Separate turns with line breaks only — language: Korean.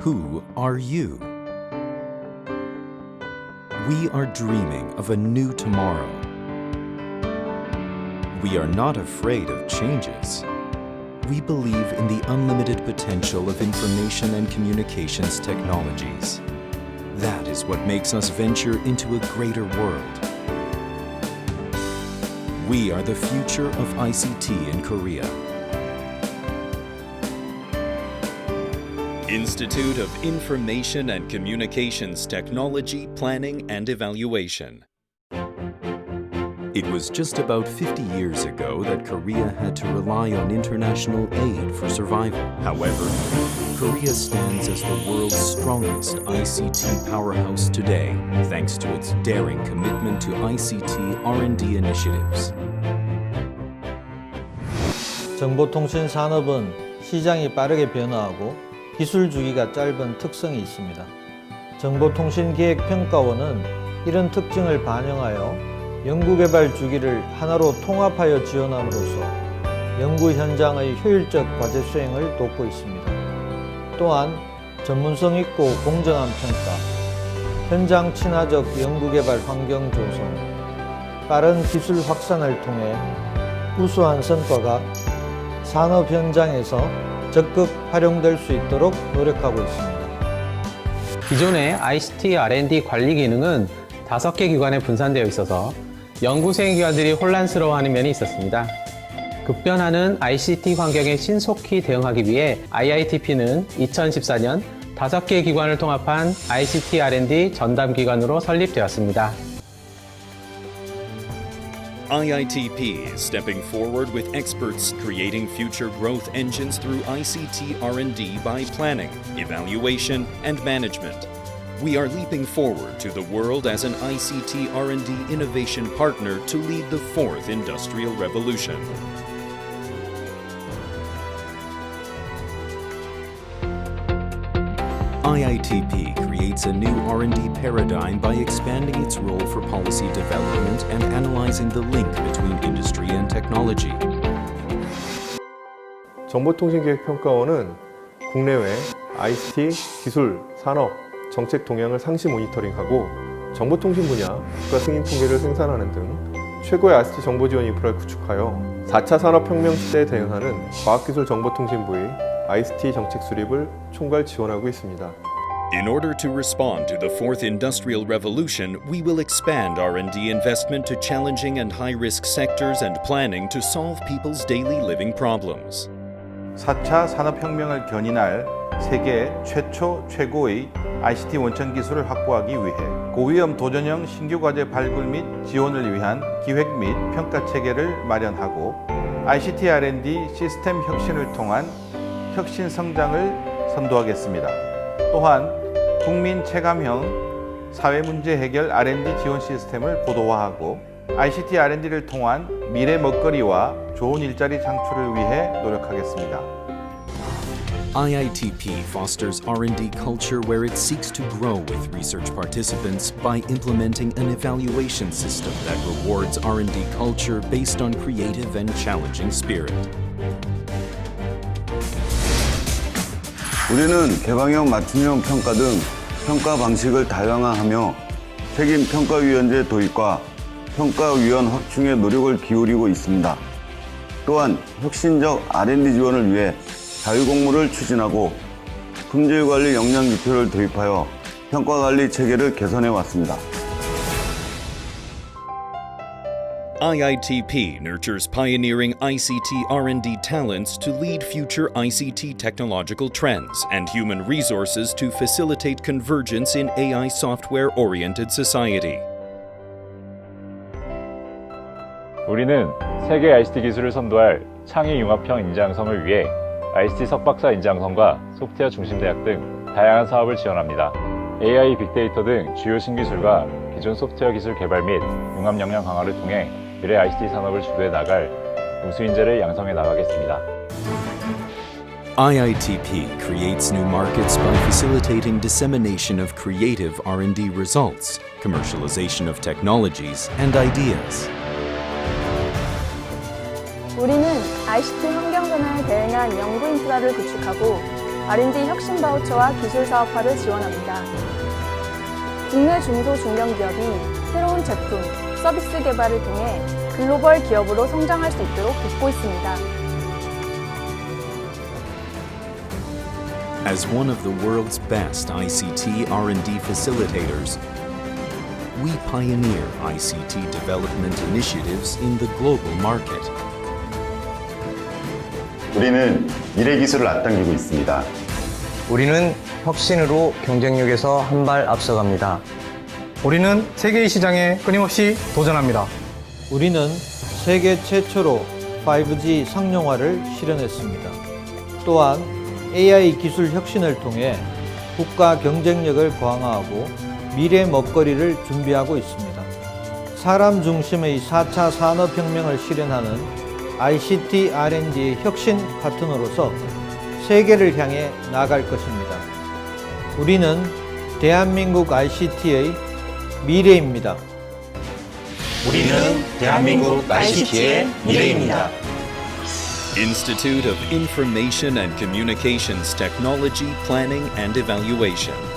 Who are you? We are dreaming of a new tomorrow. We are not afraid of changes. We believe in the unlimited potential of information and communications technologies. That is what makes us venture into a greater world. We are the future of ICT in Korea. Institute of Information and Communications Technology Planning and Evaluation. It was just about 50 years ago that Korea had to rely on international aid for survival. However, Korea stands as the world's strongest ICT powerhouse today, thanks to its daring commitment to ICT R&D initiatives.
정보통신 산업은 시장이 빠르게 변화하고 기술 주기가 짧은 특성이 있습니다. 정보통신기획평가원은 이런 특징을 반영하여 연구개발 주기를 하나로 통합하여 지원함으로써 연구 현장의 효율적 과제 수행을 돕고 있습니다. 또한 전문성 있고 공정한 평가, 현장 친화적 연구개발 환경 조성, 빠른 기술 확산을 통해 우수한 성과가 산업 현장에서 적극 활용될 수 있도록 노력하고 있습니다.
기존의 ICT R&D 관리 기능은 다섯 개 기관에 분산되어 있어서 연구 수행 기관들이 혼란스러워하는 면이 있었습니다. 급변하는 ICT 환경에 신속히 대응하기 위해 IITP는 2014년 다섯 개 기관을 통합한 ICT R&D 전담 기관으로 설립되었습니다.
IITP is stepping forward with experts creating future growth engines through ICT R&D by planning, evaluation, and management. We are leaping forward to the world as an ICT R&D innovation partner to lead the fourth industrial revolution. IITP creates a new R&D paradigm by expanding its role for policy development and analyzing the link between industry and technology.
정보통신기획평가원은 국내외 ICT, 기술, 산업, 정책 동향을 상시 모니터링하고 정보통신 분야 국가 승인 통계를 생산하는 등 최고의 ICT 정보 지원 인프라를 구축하여 4차 산업혁명 시대에 대응하는 과학기술정보통신부의 ICT 정책 수립을 총괄 지원하고 있습니다.
In order to respond to the fourth industrial revolution, we will expand R&D investment to challenging and high-risk sectors and planning to solve people's daily living problems.
4차 산업혁명을 견인할 세계 최초 최고의 ICT 원천 기술을 확보하기 위해 고위험 도전형 신규 과제 발굴 및 지원을 위한 기획 및 평가 체계를 마련하고 ICT R&D 시스템 혁신을 통한 혁신 성장을 선도하겠습니다. 또한 국민 체감형 사회 문제 해결 R&D 지원 시스템을 고도화하고 ICT R&D를 통한 미래 먹거리와 좋은 일자리 창출을 위해 노력하겠습니다.
IITP fosters R&D culture where it seeks to grow with research participants by implementing an evaluation system that rewards R&D culture based on creative and challenging spirit.
우리는 개방형 맞춤형 평가 등 평가 방식을 다양화하며 책임 평가위원제 도입과 평가위원 확충에 노력을 기울이고 있습니다. 또한 혁신적 R&D 지원을 위해 자유공모를 추진하고 품질관리 역량 지표를 도입하여 평가관리 체계를 개선해 왔습니다.
IITP nurtures pioneering ICT R&D talents to lead future ICT technological trends and human resources to facilitate convergence in AI software-oriented society.
우리는 세계 ICT 기술을 선도할 창의 융합형 인재양성을 위해 ICT 석박사 인재양성과 소프트웨어 중심 대학 등 다양한 사업을 지원합니다. AI, 빅데이터 등 주요 신기술과 기존 소프트웨어 기술 개발 및 융합 역량 강화를 통해 미래 ICT 산업을 주도해 나갈 우수 인재를 양성해 나가겠습니다.
IITP creates new markets by facilitating dissemination of creative R&D results, commercialization of technologies and ideas.
우리는 ICT 환경 변화에 대응한 연구 인프라를 구축하고 R&D 혁신 바우처와 기술 사업화를 지원합니다. 국내 중소 중견 기업이 새로운 제품, 서비스 개발을 통해 글로벌 기업으로 성장할 수 있도록 돕고 있습니다.
As one of the world's best ICT R&D facilitators, we pioneer ICT development initiatives in the global market.
우리는 미래 기술을 앞당기고 있습니다.
우리는 혁신으로 경쟁력에서 한 발 앞서갑니다.
우리는 세계의 시장에 끊임없이 도전합니다.
우리는 세계 최초로 5G 상용화를 실현했습니다. 또한 AI 기술 혁신을 통해 국가 경쟁력을 강화하고 미래 먹거리를 준비하고 있습니다. 사람 중심의 4차 산업혁명을 실현하는 ICT R&D 혁신 파트너로서 세계를 향해 나갈 것입니다. 우리는 대한민국 ICT의 미래입니다.
우리는 대한민국 ICT의 미래입니다.
Institute of Information and Communications Technology, Planning and Evaluation.